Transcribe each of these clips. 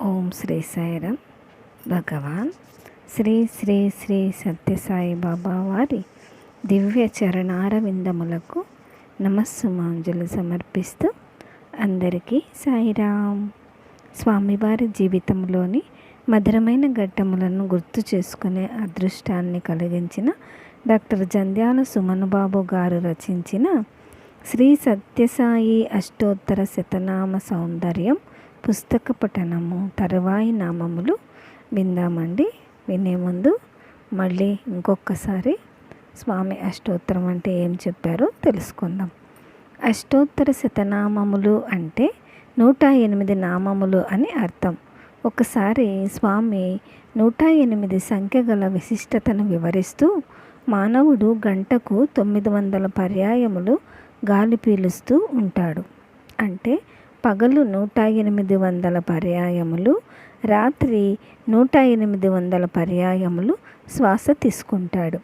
ఓం శ్రీ సాయిరామ్ భగవాన్. శ్రీ శ్రీ శ్రీ సత్యసాయి బాబా వారి దివ్య చరణారవిందములకు నమస్సుమాంజలు సమర్పిస్తూ అందరికీ సాయిరామ్ స్వామివారి జీవితంలోని మధురమైన ఘట్టములను గుర్తు చేసుకునే అదృష్టాన్ని కలిగించిన డాక్టర్ జంధ్యాల సుమనుబాబు గారు రచించిన శ్రీ సత్యసాయి అష్టోత్తర శతనామ సౌందర్యం పుస్తక పఠనము తరువాయి నామములు విందామండి. వినే ముందు మళ్ళీ ఇంకొకసారి స్వామి అష్టోత్తరం అంటే ఏం చెప్పారో తెలుసుకుందాం. అష్టోత్తర శతనామములు అంటే నూట ఎనిమిది నామములు అని అర్థం. ఒకసారి స్వామి నూట ఎనిమిది సంఖ్య గల విశిష్టతను వివరిస్తూ మానవుడు గంటకు తొమ్మిది వందల పర్యాయములు గాలి పీలుస్తూ ఉంటాడు. అంటే పగలు నూట ఎనిమిది వందల పర్యాయములు రాత్రి నూట ఎనిమిది వందల పర్యాయములు శ్వాస తీసుకుంటాడు.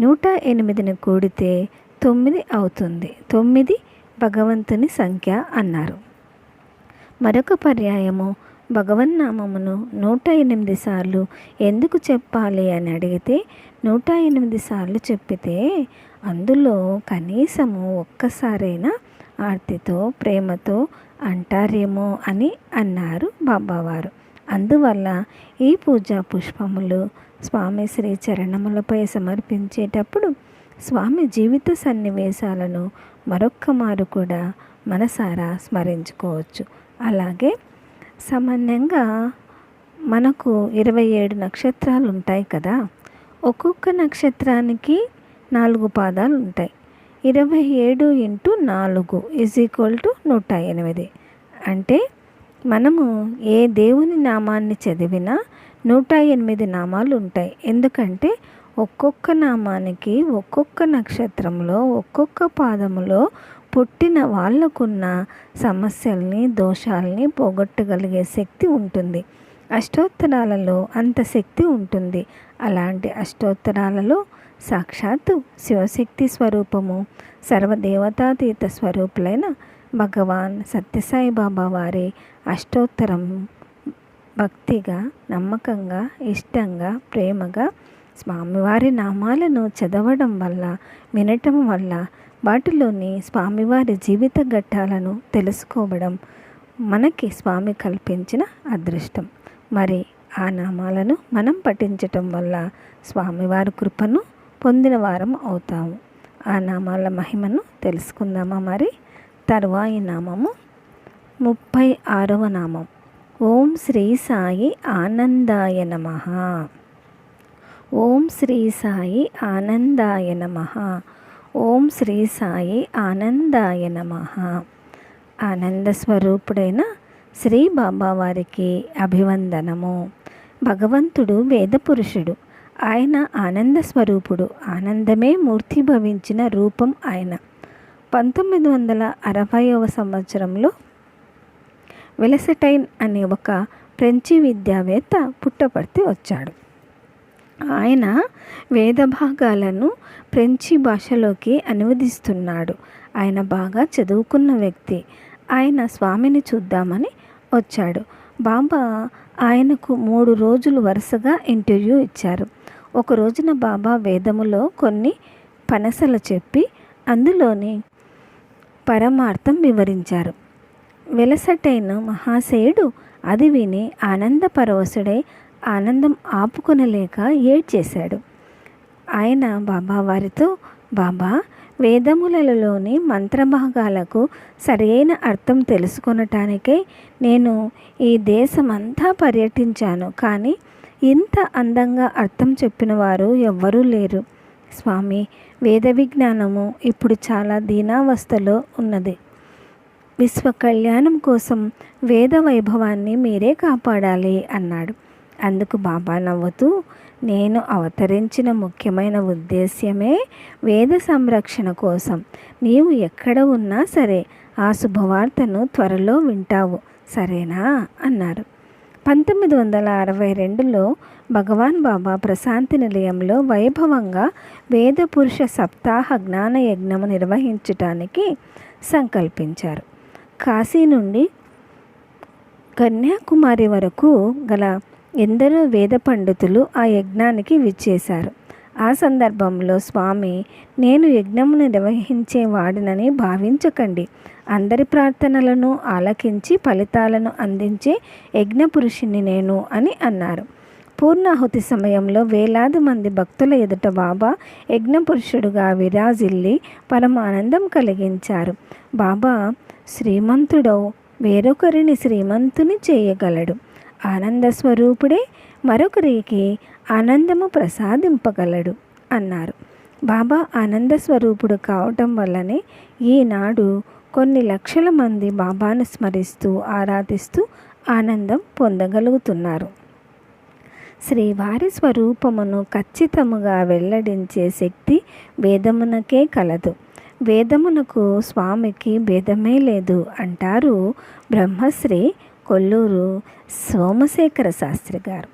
నూట ఎనిమిదిని కూడితే తొమ్మిది అవుతుంది. తొమ్మిది భగవంతుని సంఖ్య అన్నారు. మరొక పర్యాయము భగవన్నామమును నూట ఎనిమిది సార్లు ఎందుకు చెప్పాలి అని అడిగితే నూట ఎనిమిది సార్లు చెప్పితే అందులో కనీసము ఒక్కసారైనా ఆర్తితో ప్రేమతో అంటారేమో అని అన్నారు బాబావారు. అందువల్ల ఈ పూజా పుష్పములు స్వామి శ్రీ చరణములపై సమర్పించేటప్పుడు స్వామి జీవిత సన్నివేశాలను మరొక్క మారు కూడా మనసారా స్మరించుకోవచ్చు. అలాగే సామాన్యంగా మనకు ఇరవై ఏడు నక్షత్రాలు ఉంటాయి కదా. ఒక్కొక్క నక్షత్రానికి నాలుగు పాదాలు ఉంటాయి ఇరవై ఏడు ఇంటూ నాలుగు ఇజ్ ఈక్వల్ టు నూట ఎనిమిది. అంటే మనము ఏ దేవుని నామాన్ని చదివినా నూట ఎనిమిది నామాలు ఉంటాయి. ఎందుకంటే ఒక్కొక్క నామానికి ఒక్కొక్క నక్షత్రంలో ఒక్కొక్క పాదములో పుట్టిన వాళ్ళకున్న సమస్యల్ని దోషాలని పోగొట్టగలిగే శక్తి ఉంటుంది. అష్టోత్తరాలలో అంత శక్తి ఉంటుంది. అలాంటి అష్టోత్తరాలలో సాక్షాత్తు శివశక్తి స్వరూపము సర్వదేవతాతీత స్వరూపులైన భగవాన్ సత్యసాయి బాబా వారి అష్టోత్తరం భక్తిగా నమ్మకంగా ఇష్టంగా ప్రేమగా స్వామివారి నామాలను చదవడం వల్ల వినటం వల్ల వాటిలోని స్వామివారి జీవిత ఘట్టాలను తెలుసుకోవడం మనకి స్వామి కల్పించిన అదృష్టం. మరి ఆ నామాలను మనం పఠించటం వల్ల స్వామివారి కృపను పొందిన వారం అవుతాము. ఆ నామాల మహిమను తెలుసుకుందామా మరి? తరువాయి నామము ముప్పై ఆరవ నామం. ఓం శ్రీ సాయి ఆనందాయ నమ. ఓం శ్రీ సాయి ఆనందాయ నమ. ఓం శ్రీ సాయి ఆనందాయ నమ. ఆనంద స్వరూపుడైన శ్రీ బాబావారికి అభివందనము. భగవంతుడు వేదపురుషుడు ఆయన ఆనంద స్వరూపుడు. ఆనందమే మూర్తిభవించిన రూపం ఆయన. పంతొమ్మిది వందల అరవైవ సంవత్సరంలో వెలసటైన్ అనే ఒక ఫ్రెంచి విద్యావేత్త పుట్టపర్తి వచ్చాడు. ఆయన వేద భాగాలను ఫ్రెంచి భాషలోకి అనువదిస్తున్నాడు. ఆయన బాగా చదువుకున్న వ్యక్తి. ఆయన స్వామిని చూద్దామని వచ్చాడు. బాబా ఆయనకు మూడు రోజులు వరుసగా ఇంటర్వ్యూ ఇచ్చారు. ఒక రోజున బాబా వేదములో కొన్ని పనసలు చెప్పి అందులోని పరమార్థం వివరించారు. వెలసటైన మహాశయుడు అది విని ఆనంద పరవశుడై ఆనందం ఆపుకొనలేక ఏడ్చేశాడు. ఆయన బాబా వారితో బాబా వేదములలోని మంత్రభాగాలకు సరైన అర్థం తెలుసుకొనటానికే నేను ఈ దేశమంతా పర్యటించాను. కానీ ఇంత అందంగా అర్థం చెప్పిన వారు ఎవ్వరూ లేరు. స్వామి వేద విజ్ఞానము ఇప్పుడు చాలా దీనావస్థలో ఉన్నది. విశ్వ కళ్యాణం కోసం వేద వైభవాన్ని మీరే కాపాడాలి అన్నాడు. అందుకు బాబా నవ్వుతూ నేను అవతరించిన ముఖ్యమైన ఉద్దేశ్యమే వేద సంరక్షణ కోసం. నీవు ఎక్కడ ఉన్నా సరే ఆ శుభవార్తను త్వరలో వింటావు సరేనా? అన్నారు. పంతొమ్మిది వందల అరవై రెండులో భగవాన్ బాబా ప్రశాంతి నిలయంలో వైభవంగా వేద పురుష సప్తాహ జ్ఞాన యజ్ఞము నిర్వహించటానికి సంకల్పించారు. కాశీ నుండి కన్యాకుమారి వరకు గల ఎందరో వేద పండితులు ఆ యజ్ఞానికి విచ్చేశారు. ఆ సందర్భంలో స్వామి నేను యజ్ఞమును నిర్వహించే వాడినని భావించకండి. అందరి ప్రార్థనలను ఆలకించి ఫలితాలను అందించే యజ్ఞ నేను అని అన్నారు. పూర్ణాహుతి సమయంలో వేలాది మంది భక్తుల ఎదుట బాబా యజ్ఞ పురుషుడుగా విరాజిల్లి పరమానందం కలిగించారు. బాబా శ్రీమంతుడో వేరొకరిని శ్రీమంతుని చేయగలడు. ఆనంద స్వరూపుడే మరొకరికి ఆనందము ప్రసాదింపగలడు అన్నారు. బాబా ఆనంద స్వరూపుడు కావటం వల్లనే ఈనాడు కొన్ని లక్షల మంది బాబాను స్మరిస్తూ ఆరాధిస్తూ ఆనందం పొందగలుగుతున్నారు. శ్రీవారి స్వరూపమును ఖచ్చితముగా వెల్లడించే శక్తి వేదమునకే కలదు. వేదమునకు స్వామికి భేదమే లేదు అంటారు బ్రహ్మశ్రీ కొల్లూరు సోమశేఖర శాస్త్రి గారు.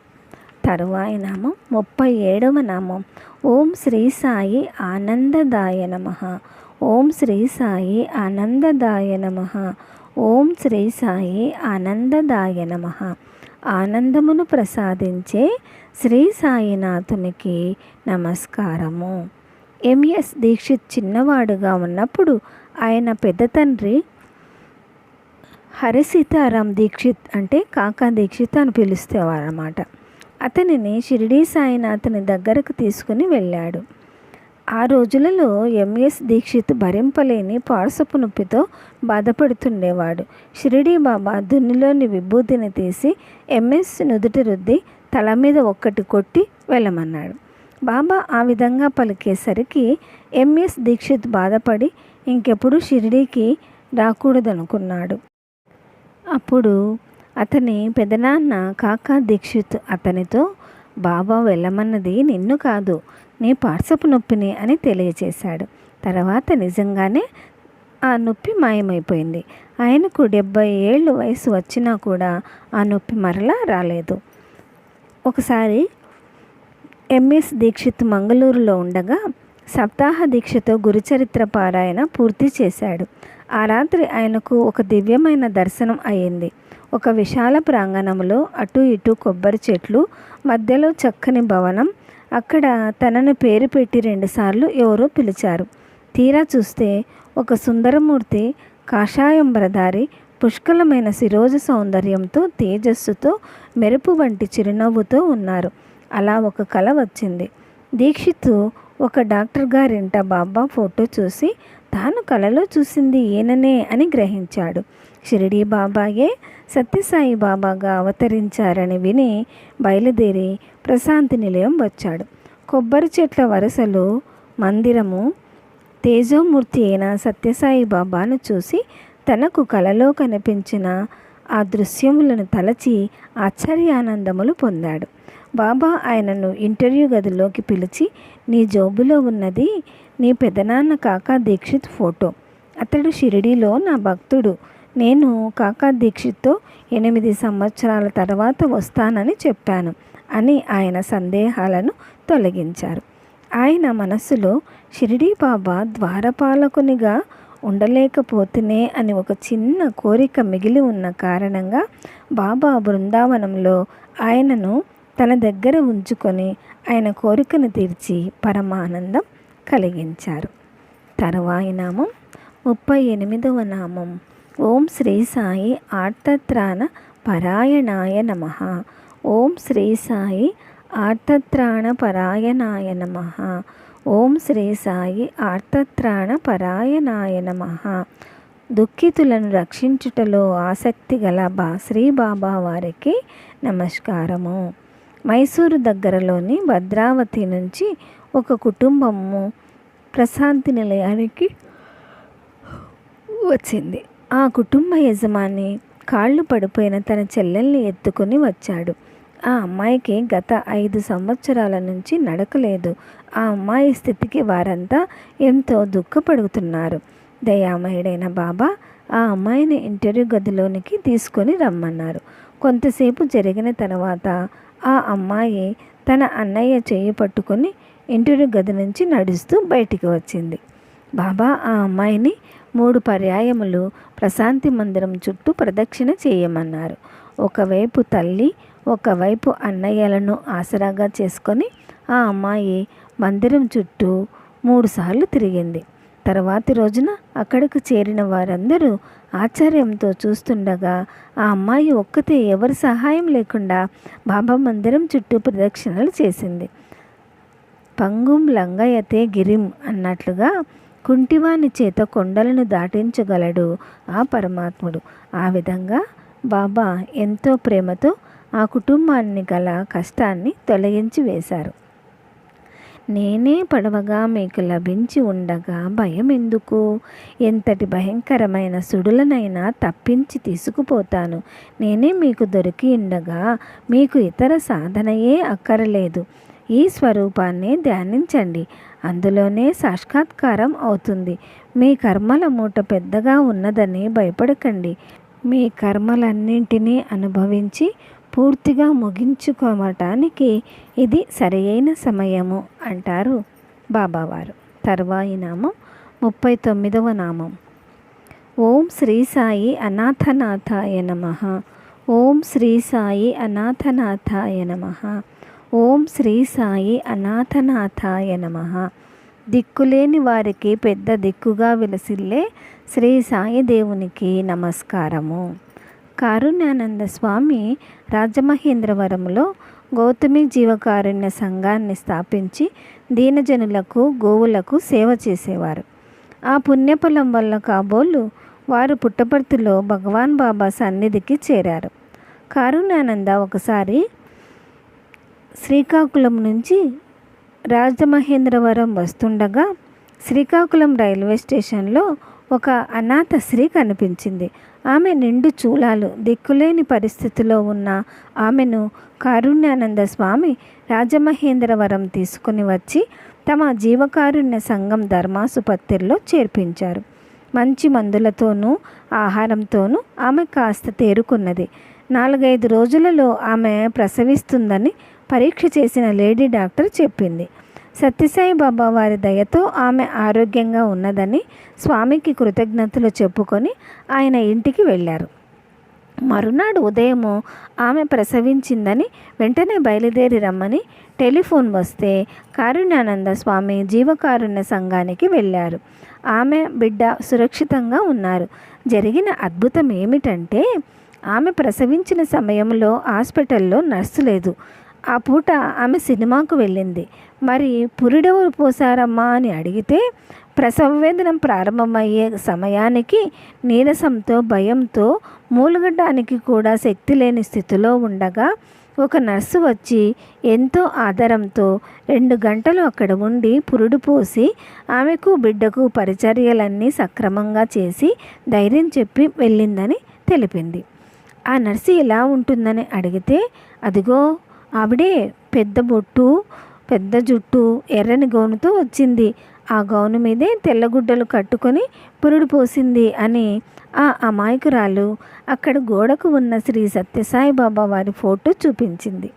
తరువాయి నామం ముప్పై ఏడవ నామం. ఓం శ్రీ సాయి ఆనందదాయ నమ. ఓం శ్రీ సాయి ఆనందదాయ నమ. ఓం శ్రీ సాయి ఆనందదాయ నమ. ఆనందమును ప్రసాదించే శ్రీ సాయినాథునికి నమస్కారము. ఎంఎస్ దీక్షిత్ చిన్నవాడుగా ఉన్నప్పుడు ఆయన పెద్ద తండ్రి హరిసీతారాం దీక్షిత్ అంటే కాకా దీక్షిత్ అని పిలుస్తేవారన్నమాట. అతనిని షిరిడీ సాయినాథుని దగ్గరకు తీసుకుని వెళ్ళాడు. ఆ రోజులలో ఎంఎస్ దీక్షిత్ భరింపలేని పార్సపు నొప్పితో బాధపడుతుండేవాడు. షిరిడీ బాబా దున్నిలోని విభూతిని తీసి ఎంఎస్ నుదుటి రుద్ది తల మీద ఒక్కటి కొట్టి వెళ్ళమన్నాడు. బాబా ఆ విధంగా పలికేసరికి ఎంఎస్ దీక్షిత్ బాధపడి ఇంకెప్పుడు షిరిడీకి రాకూడదనుకున్నాడు. అప్పుడు అతని పెదనాన్న కాకా దీక్షిత్ అతనితో బాబా వెళ్ళమన్నది నిన్ను కాదు నీ పార్సపు నొప్పిని అని తెలియచేశాడు. తర్వాత నిజంగానే ఆ నొప్పి మాయమైపోయింది. ఆయనకు డెబ్బై ఏళ్ళు వయసు వచ్చినా కూడా ఆ నొప్పి మరలా రాలేదు. ఒకసారి ఎంఎస్ దీక్షిత్ మంగళూరులో ఉండగా సప్తాహ దీక్షతో గురుచరిత్ర పారాయణ పూర్తి చేశాడు. ఆ రాత్రి ఆయనకు ఒక దివ్యమైన దర్శనం అయ్యింది ఒక విశాల ప్రాంగణంలో అటు ఇటు కొబ్బరి చెట్లు మధ్యలో చక్కని భవనం అక్కడ తనను పేరు పెట్టి రెండుసార్లు ఎవరో పిలిచారు. తీరా చూస్తే ఒక సుందరమూర్తి కాషాయంబరదారి పుష్కలమైన శిరోజ సౌందర్యంతో తేజస్సుతో మెరుపు వంటి చిరునవ్వుతో ఉన్నారు. అలా ఒక కళ వచ్చింది. దీక్షిత్ ఒక డాక్టర్ గారింట బాబా ఫోటో చూసి తాను కలలో చూసింది ఈయననే అని గ్రహించాడు. షిరిడీ బాబాయే సత్యసాయి బాబాగా అవతరించారని విని బయలుదేరి ప్రశాంతి నిలయం వచ్చాడు. కొబ్బరి చెట్ల వరుసలో మందిరము తేజోమూర్తి అయిన సత్యసాయి బాబాను చూసి తనకు కలలో కనిపించిన ఆ దృశ్యములను తలచి ఆశ్చర్యానందములు పొందాడు. బాబా ఆయనను ఇంటర్వ్యూ గదిలోకి పిలిచి నీ జోబులో ఉన్నది నీ పెదనాన్న కాకా దీక్షిత్ ఫోటో. అతడు షిరిడీలో నా భక్తుడు. నేను కాకా దీక్షిత్తో ఎనిమిది సంవత్సరాల తర్వాత వస్తానని చెప్పాను అని ఆయన సందేహాలను తొలగించారు. ఆయన మనస్సులో షిరిడీ బాబా ద్వారపాలకునిగా ఉండలేకపోతేనే అని ఒక చిన్న కోరిక మిగిలి ఉన్న కారణంగా బాబా బృందావనంలో ఆయనను తన దగ్గర ఉంచుకొని ఆయన కోరికను తీర్చి పరమానందం కలిగించారు. తరువాయి నామం ముప్పై ఎనిమిదవ నామం. ఓం శ్రీ సాయి ఆర్తత్రాణ పరాయణాయ నమ. ఓం శ్రీ సాయి ఆర్తత్రాణ పరాయణాయ నమ. ఓం శ్రీ సాయి ఆర్తత్రాణ పరాయణాయ నమ. దుఃఖితులను రక్షించుటలో ఆసక్తి గల బా శ్రీ బాబా వారికి నమస్కారము. మైసూరు దగ్గరలోని భద్రావతి నుంచి ఒక కుటుంబము ప్రశాంతి నిలయానికి వచ్చింది. ఆ కుటుంబ యజమాని కాళ్ళు పడిపోయిన తన చెల్లెల్ని ఎత్తుకొని వచ్చాడు. ఆ అమ్మాయికి గత ఐదు సంవత్సరాల నుంచి నడకలేదు. ఆ అమ్మాయి స్థితికి వారంతా ఎంతో దుఃఖపడుతున్నారు. దయామయుడైన బాబా ఆ అమ్మాయిని ఇంటర్వ్యూ గదిలోనికి తీసుకొని రమ్మన్నారు. కొంతసేపు జరిగిన తర్వాత ఆ అమ్మాయి తన అన్నయ్య చేయి పట్టుకొని ఇంటిని గది నుంచి నడుస్తూ బయటికి వచ్చింది. బాబా ఆ అమ్మాయిని మూడు పర్యాయములు ప్రశాంతి మందిరం చుట్టూ ప్రదక్షిణ చేయమన్నారు. ఒకవైపు తల్లి ఒకవైపు అన్నయ్యలను ఆసరాగా చేసుకొని ఆ అమ్మాయి మందిరం చుట్టూ మూడుసార్లు తిరిగింది. తర్వాతి రోజున అక్కడికి చేరిన వారందరూ ఆశ్చర్యంతో చూస్తుండగా ఆ అమ్మాయి ఒక్కతే ఎవరి సహాయం లేకుండా బాబా మందిరం చుట్టూ ప్రదక్షిణలు చేసింది. పంగుం లంగయతే గిరిం అన్నట్లుగా కుంటివాని చేత కొండలను దాటించగలడు ఆ పరమాత్ముడు. ఆ విధంగా బాబా ఎంతో ప్రేమతో ఆ కుటుంబాన్ని గల కష్టాన్ని తొలగించి వేశారు. నేనే పడవగా మీకు లభించి ఉండగా భయం ఎందుకు ఎంతటి భయంకరమైన సుడులనైనా తప్పించి తీసుకుపోతాను. నేనే మీకు దొరికి ఉండగా మీకు ఇతర సాధనయే అక్కరలేదు. ఈ స్వరూపాన్ని ధ్యానించండి. అందులోనే సాక్షాత్కారం అవుతుంది. మీ కర్మల మూట పెద్దగా ఉన్నదని భయపడకండి. మీ కర్మలన్నింటినీ అనుభవించి పూర్తిగా ముగించుకోవటానికి ఇది సరియైన సమయము అంటారు బాబావారు. తర్వాయి నామం ముప్పై తొమ్మిదవ నామం. ఓం శ్రీ సాయి అనాథనాథాయ నమ. ఓం శ్రీ సాయి అనాథనాథాయ నమ. ఓం శ్రీ సాయి అనాథనాథాయ నమ. దిక్కులేని వారికి పెద్ద దిక్కుగా విలసిల్లే శ్రీ సాయి దేవునికి నమస్కారము. కారుణ్యానంద స్వామి రాజమహేంద్రవరంలో గౌతమి జీవకారుణ్య సంఘాన్ని స్థాపించి దీనజనులకు గోవులకు సేవ చేసేవారు. ఆ పుణ్యఫలం వల్ల కాబోలు వారు పుట్టపర్తిలో భగవాన్ బాబా సన్నిధికి చేరారు. కారుణ్యానంద ఒకసారి శ్రీకాకుళం నుంచి రాజమహేంద్రవరం వస్తుండగా శ్రీకాకుళం రైల్వే స్టేషన్లో ఒక అనాథ స్త్రీ కనిపించింది. ఆమె నిండు చూలాలు దిక్కులేని పరిస్థితిలో ఉన్న ఆమెను కారుణ్యానంద స్వామి రాజమహేంద్రవరం తీసుకుని వచ్చి తమ జీవకారుణ్య సంఘం ధర్మాసుపత్రిలో చేర్పించారు. మంచి మందులతోనూ ఆహారంతోనూ ఆమె కాస్త తేరుకున్నది. నాలుగైదు రోజులలో ఆమె ప్రసవిస్తుందని పరీక్ష చేసిన లేడీ డాక్టర్ చెప్పింది. సత్యసాయి బాబా వారి దయతో ఆమె ఆరోగ్యంగా ఉన్నదని స్వామికి కృతజ్ఞతలు చెప్పుకొని ఆయన ఇంటికి వెళ్ళారు. మరునాడు ఉదయము ఆమె ప్రసవించిందని వెంటనే బయలుదేరి రమ్మని టెలిఫోన్ వస్తే కారుణ్యానంద స్వామి జీవకారుణ్య సంఘానికి వెళ్ళారు. ఆమె బిడ్డ సురక్షితంగా ఉన్నారు. జరిగిన అద్భుతం ఏమిటంటే ఆమె ప్రసవించిన సమయంలో హాస్పిటల్లో నర్సు లేదు. ఆ పూట ఆమె సినిమాకు వెళ్ళింది. మరి పురిడెవరు పోసారమ్మా అని అడిగితే ప్రసవ వేదనం ప్రారంభమయ్యే సమయానికి నీరసంతో భయంతో మూలగడ్డానికి కూడా శక్తి లేని స్థితిలో ఉండగా ఒక నర్సు వచ్చి ఎంతో ఆదరంతో రెండు గంటలు అక్కడ ఉండి పురుడు పోసి ఆమెకు బిడ్డకు పరిచర్యలన్నీ సక్రమంగా చేసి ధైర్యం చెప్పి వెళ్ళిందని తెలిపింది. ఆ నర్సు ఎలా ఉంటుందని అడిగితే అదిగో ఆవిడే పెద్ద బొట్టు పెద్ద జుట్టు ఎర్రని గౌనుతో వచ్చింది. ఆ గౌను మీదే తెల్లగుడ్డలు కట్టుకొని పురుడు పోసింది అని ఆ అమాయకురాలు అక్కడ గోడకు ఉన్న శ్రీ సత్యసాయి బాబా వారి ఫోటో చూపించింది.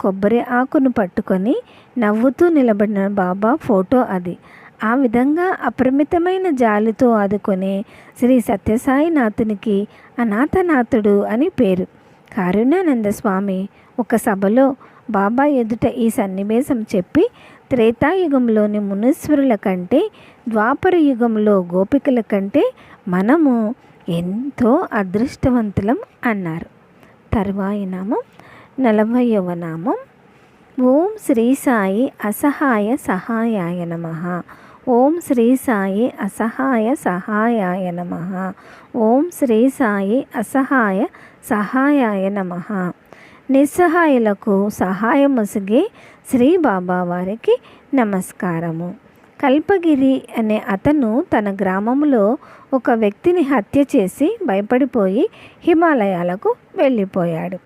కొబ్బరి ఆకును పట్టుకొని నవ్వుతూ నిలబడిన బాబా ఫోటో అది. ఆ విధంగా అపరిమితమైన జాలితో ఆదుకునే శ్రీ సత్యసాయినాథునికి అనాథనాథుడు అని పేరు. కారుణానంద స్వామి ఒక సభలో బాబా ఎదుట ఈ సన్నివేశం చెప్పి త్రేతాయుగంలోని మునీశ్వరుల కంటే ద్వాపర యుగంలో గోపికల కంటే మనము ఎంతో అదృష్టవంతులం అన్నారు. తర్వాయి నామం నలభైవ నామం. ఓం శ్రీ సాయి అసహాయ సహాయాయ నమ. ఓం శ్రీ సాయి అసహాయ సహాయాయ నమ. ఓం శ్రీ సాయి అసహాయ సహాయాయ నమ. నిస్సహాయులకు సహాయమొసగే శ్రీ బాబా వారికి నమస్కారము. కల్పగిరి అనే అతను తన గ్రామంలో ఒక వ్యక్తిని హత్య చేసి భయపడిపోయి హిమాలయాలకు వెళ్ళిపోయాడు.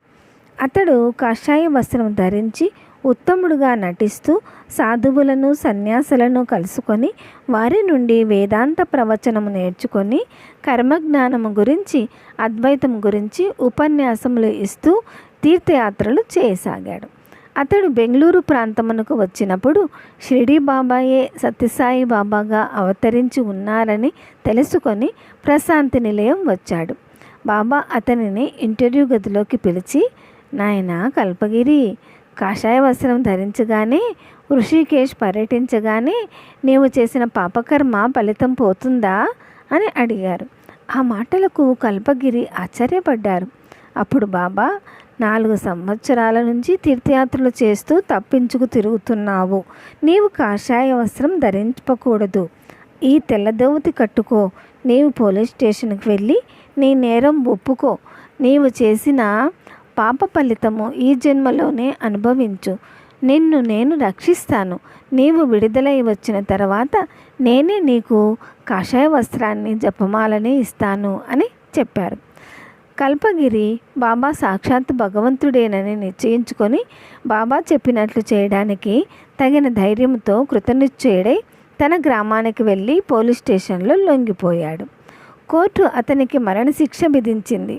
అతడు కాషాయ వస్త్రం ధరించి ఉత్తముడుగా నటిస్తూ సాధువులను సన్యాసులను కలుసుకొని వారి నుండి వేదాంత ప్రవచనము నేర్చుకొని కర్మజ్ఞానము గురించి అద్వైతం గురించి ఉపన్యాసములు ఇస్తూ తీర్థయాత్రలు చేయసాగాడు. అతడు బెంగళూరు ప్రాంతమునకు వచ్చినప్పుడు షిరిడి బాబాయే సత్యసాయి బాబాగా అవతరించి ఉన్నారని తెలుసుకొని ప్రశాంతి నిలయం వచ్చాడు. బాబా అతనిని ఇంటర్వ్యూ గదిలోకి పిలిచి నాయన కల్పగిరి కాషాయ వస్త్రం ధరించగానే ఋషికేశ్ పర్యటించగానే నీవు చేసిన పాపకర్మ ఫలితం పోతుందా? అని అడిగారు. ఆ మాటలకు కల్పగిరి ఆశ్చర్యపడ్డారు. అప్పుడు బాబా నాలుగు సంవత్సరాల నుంచి తీర్థయాత్రలు చేస్తూ తప్పించుకు తిరుగుతున్నావు. నీవు కాషాయ వస్త్రం ధరించకూడదు ఈ తెల్లదోవతి కట్టుకో. నీవు పోలీస్ స్టేషన్కి వెళ్ళి నీ నేరం ఒప్పుకో. నీవు చేసిన పాప ఫలితము ఈ జన్మలోనే అనుభవించు. నిన్ను నేను రక్షిస్తాను. నీవు విడుదలై వచ్చిన తర్వాత నేనే నీకు కాషాయ వస్త్రాన్ని జపమాలని ఇస్తాను అని చెప్పారు కల్పగిరి బాబా సాక్షాత్ భగవంతుడేనని నిశ్చయించుకొని బాబా చెప్పినట్లు చేయడానికి తగిన ధైర్యంతో కృతనిశ్చయుడై తన గ్రామానికి వెళ్ళి పోలీస్ స్టేషన్లో లొంగిపోయాడు. కోర్టు అతనికి మరణశిక్ష విధించింది.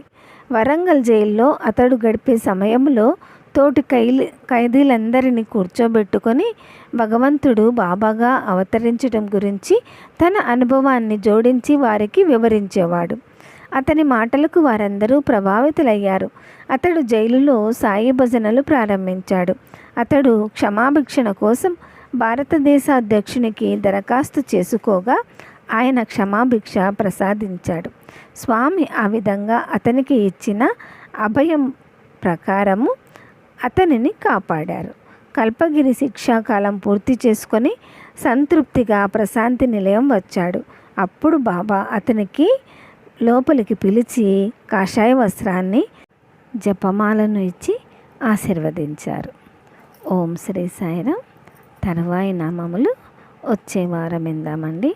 వరంగల్ జైల్లో అతడు గడిపే సమయంలో తోటి ఖైలు ఖైదీలందరినీ కూర్చోబెట్టుకొని భగవంతుడు బాబాగా అవతరించడం గురించి తన అనుభవాన్ని జోడించి వారికి వివరించేవాడు. అతని మాటలకు వారందరూ ప్రభావితులయ్యారు. అతడు జైలులో సాయి భజనలు ప్రారంభించాడు. అతడు క్షమాభిక్షణ కోసం భారతదేశ అధ్యక్షునికి దరఖాస్తు చేసుకోగా ఆయన క్షమాభిక్ష ప్రసాదించాడు. స్వామి ఆ విధంగా అతనికి ఇచ్చిన అభయం ప్రకారము అతనిని కాపాడారు. కల్పగిరి శిక్షాకాలం పూర్తి చేసుకొని సంతృప్తిగా ప్రశాంతి నిలయం వచ్చాడు. అప్పుడు బాబా అతనికి లోపలికి పిలిచి కాషాయ వస్త్రాన్ని జపమాలను ఇచ్చి ఆశీర్వదించారు. ఓం శ్రీ సాయిరామ్. తరువాయి నామములు వచ్చే వారం ఇందామండి